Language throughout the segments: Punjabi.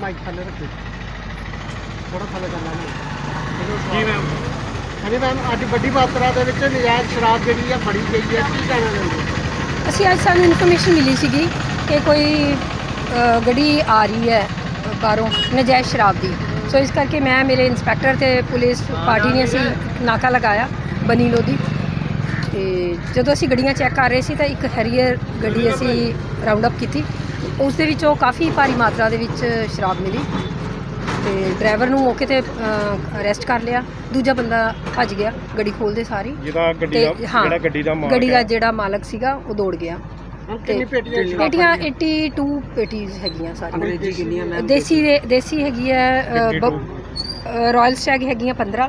ਮਾਈਕ ਥੱਲੇ ਰੱਖੋ। ਥੋੜਾ ਥੱਲੇ ਕਰਨਾ ਜੀ ਮੈਮ ਅੱਜ ਵੱਡੀ ਮਾਤਰਾ ਦੇ ਵਿੱਚ ਨਜਾਇਜ਼ ਸ਼ਰਾਬ ਜਿਹੜੀ ਆ ਫੜੀ ਗਈ ਹੈ। ਕੀ ਕਹਿਣਾ ਚਾਹੁੰਦੇ ਅਸੀਂ ਅੱਜ ਸਾਨੂੰ ਇਨਫੋਰਮੇਸ਼ਨ ਮਿਲੀ ਸੀਗੀ ਕਿ ਕੋਈ ਅ, ਗੱਡੀ ਆ ਰਹੀ ਹੈ ਅ, ਬਾਹਰੋਂ ਨਜਾਇਜ਼ ਸ਼ਰਾਬ ਦੀ। ਸੋ ਇਸ ਕਰਕੇ ਮੈਂ ਮੇਰੇ ਇੰਸਪੈਕਟਰ ਤੇ ਪੁਲਿਸ ਪਾਰਟੀ ਨੇ ਅਸੀਂ ਨਾਕਾ ਲਗਾਇਆ ਬਨੀ ਲੋਧੀ। ਤੇ ਜਦੋਂ ਅਸੀਂ ਗੱਡੀਆਂ ਚੈੱਕ ਕਰ ਰਹੇ ਸੀ ਤਾਂ ਇੱਕ ਹੈਰੀਅਰ ਗੱਡੀ ਅਸੀਂ ਰਾਉਂਡ ਅਪ ਕੀਤੀ। ਉਸ ਦੇ ਵਿੱਚੋਂ ਕਾਫੀ ਭਾਰੀ ਮਾਤਰਾ ਦੇ ਵਿੱਚ ਸ਼ਰਾਬ ਮਿਲੀ। ਤੇ ਡਰਾਈਵਰ ਨੂੰ ਮੌਕੇ ਤੇ ਅਰੈਸਟ ਕਰ ਲਿਆ। ਦੂਜਾ ਬੰਦਾ ਭੱਜ ਗਿਆ ਗੱਡੀ ਖੋਲਦੇ ਸਾਰੀ। ਜਿਹਦਾ ਗੱਡੀ ਦਾ ਹਾਂ ਜਿਹੜਾ ਗੱਡੀ ਦਾ ਮਾਲਕ ਗੱਡੀ ਦਾ ਹੈ। ਜਿਹੜਾ ਮਾਲਕ ਸੀਗਾ ਉਹ ਦੌੜ ਗਿਆ। ਹੁਣ ਕਿੰਨੀ ਪੇਟੀਆਂ ਸ਼ਰਾਬ ਪੇਟੀਆਂ ਫੜੀਆਂ? 82 ਪੇਟੀਜ਼ ਹੈਗੀਆਂ ਸਾਰੀਆਂ। ਅੰਗਰੇਜ਼ੀ ਕਿੰਨੀਆਂ ਮੈਮ ਦੇਸੀ ਦੇ- ਦੇਸੀ ਹੈਗੀ ਹੈ 52 ਰਾਇਲ ਸਟੈਗ ਹੈਗੀਆਂ 15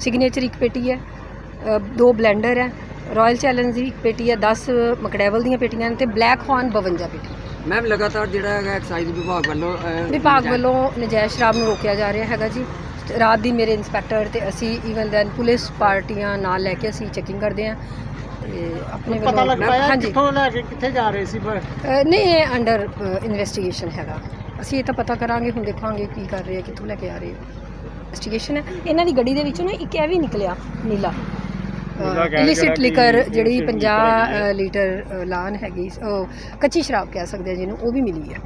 ਸਿਗਨੇਚਰ ਇੱਕ ਪੇਟੀ ਹੈ। ਅ, ਦੋ ਬਲੈਂਡਰ ਹੈ। ਰਾਇਲ ਚੈਲੰਜ ਦੀ ਇੱਕ ਪੇਟੀ ਹੈ 10 ਮਕਡੈਵਲ ਦੀਆਂ ਪੇਟੀਆਂ ਨੇ ਤੇ ਬਲੈਕ ਹੌਰਨ 52 ਪੇਟੀ ਮੈਮ ਲਗਾਤਾਰ ਜਿਹੜਾ ਹੈਗਾ ਐਕਸਾਈਜ਼ ਵਿਭਾਗ ਵੱਲੋਂ ਅਹ, ਵਿਭਾਗ ਵੱਲੋਂ ਨਜਾਇਜ਼ ਸ਼ਰਾਬ ਨੂੰ ਰੋਕਿਆ ਜਾ ਰਿਹਾ ਹੈਗਾ ਜੀ। ਰਾਤ ਦੀ ਮੇਰੇ ਇੰਸਪੈਕਟਰ ਤੇ ਅਸੀਂ ਈਵਨ ਦੈਨ ਪੁਲਿਸ ਪਾਰਟੀਆਂ ਨਾਲ ਲੈ ਕੇ ਅਸੀਂ ਚੈਕਿੰਗ ਕਰਦੇ ਹਾਂ। ਤੇ ਆਪਣੇ ਪਤਾ ਲੱਗ ਵੱਲੋਂ ਪਾਇਆ ਹਾਂਜੀ। ਕਿੱਥੋਂ ਲੈ ਕੇ ਕਿੱਥੇ ਜਾ ਰਹੇ ਸੀ ਅ, ਨਹੀਂ ਇਹ ਅੰਡਰ ਇਨਵੈਸਟੀਗੇਸ਼ਨ ਹੈਗਾ। ਅਸੀਂ ਇਹ ਤਾਂ ਪਤਾ ਕਰਾਂਗੇ ਹੁਣ ਦੇਖਾਂਗੇ ਕੀ ਕਰ ਰਹੇ ਆ ਕਿੱਥੋਂ ਲੈ ਕੇ ਆ ਰਹੇ ਇਨਵੈਸਟੀਗੇਸ਼ਨ ਹੈ। ਇਹਨਾਂ ਦੀ ਗੱਡੀ ਦੇ ਵਿੱਚੋਂ ਨਾ ਇੱਕ ਇਹ ਵੀ ਨਿਕਲਿਆ ਨੀਲਾ। ਇਲਿਸਿਟ ਲਿਕਰ ਜਿਹੜੀ illicit 50 liquor ਹੈਗੀ ਹੈ। ਅ, ਲੀਟਰ ਲਾਨ ਹੈਗੀ ਉਹ ਕੱਚੀ ਸ਼ਰਾਬ ਕਹਿ ਸਕਦੇ ਆ ਜਿਹਨੂੰ ਉਹ ਵੀ ਮਿਲੀ ਹੈ।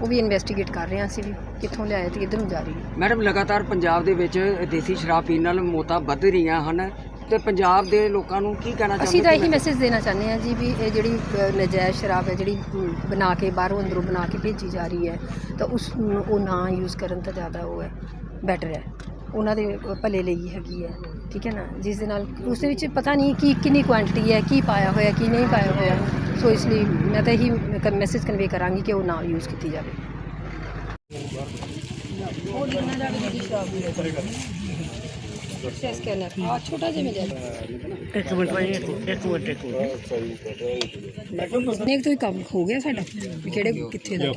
ਉਹ ਵੀ ਇਨਵੈਸਟੀਗੇਟ ਕਰ ਰਹੇ ਹਾਂ ਅਸੀਂ ਵੀ ਕਿੱਥੋਂ ਲਿਆਏ ਤੇ ਕਿੱਧਰ ਨੂੰ ਜਾ ਰਹੀ ਹੈ। ਮੈਡਮ ਲਗਾਤਾਰ ਪੰਜਾਬ ਦੇ ਵਿੱਚ ਦੇਸੀ ਸ਼ਰਾਬ ਪੀਣ ਨਾਲ ਮੌਤਾਂ ਵੱਧ ਰਹੀਆਂ ਹਨ। ਤੇ ਪੰਜਾਬ ਦੇ ਲੋਕਾਂ ਨੂੰ ਕੀ ਕਹਿਣਾ ਚਾਹੁੰਦੇ ਅਸੀਂ ਤਾਂ ਇਹੀ ਮੈਸੇਜ ਦੇਣਾ ਚਾਹੁੰਦੇ ਹਾਂ ਜੀ ਵੀ ਇਹ ਜਿਹੜੀ ਨਜਾਇਜ਼ ਸ਼ਰਾਬ ਹੈ ਜਿਹੜੀ ਬਣਾ ਕੇ ਬਾਹਰੋਂ ਅੰਦਰੋਂ ਬਣਾ ਕੇ ਭੇਜੀ ਜਾ ਰਹੀ ਹੈ ਤਾਂ ਉਸ ਨੂੰ ਉਹ ਨਾ ਯੂਜ਼ ਕਰਨ ਤਾਂ ਜ਼ਿਆਦਾ ਉਹ ਹੈ ਬੈਟਰ ਹੈ। ਉਹਨਾਂ ਦੇ ਭਲੇ ਲਈ ਹੈਗੀ ਹੈ। ਠੀਕ ਹੈ ਨਾ ਜਿਸ ਦੇ ਨਾਲ ਉਸ ਦੇ ਵਿੱਚ ਪਤਾ ਨਹੀਂ ਕੀ ਕਿੰਨੀ ਕੁਆਂਟੀਟੀ ਹੈ ਕੀ ਪਾਇਆ ਹੋਇਆ ਕੀ ਨਹੀਂ ਪਾਇਆ ਹੋਇਆ ਸੋ ਇਸ ਲਈ ਮੈਂ ਤਾਂ ਇਹੀ ਮੈਸੇਜ ਕਨਵੇ ਕਰਾਂਗੀ ਕਿ ਉਹ ਨਾ ਯੂਜ਼ ਕੀਤੀ ਜਾਵੇ ਉਹ ਲਿਖਣਾ ਜਾਵੇ ਜਿਹੜੀ ਸ਼ਰਾਬ ਦੀ ਸਕੈਨਰ ਆ ਛੋਟਾ ਜਿਹਾ ਮਿਲ ਇੱਕ ਮਿੰਟ ਭਾਈ ਇੱਕ ਮਿੰਟ ਇੱਕ ਮਿੰਟ ਨਹੀਂ ਤਾਂ ਕੰਮ ਹੋ ਗਿਆ ਸਾਡਾ ਵੀ ਕਿਹੜੇ ਕਿੱਥੇ ਦਾ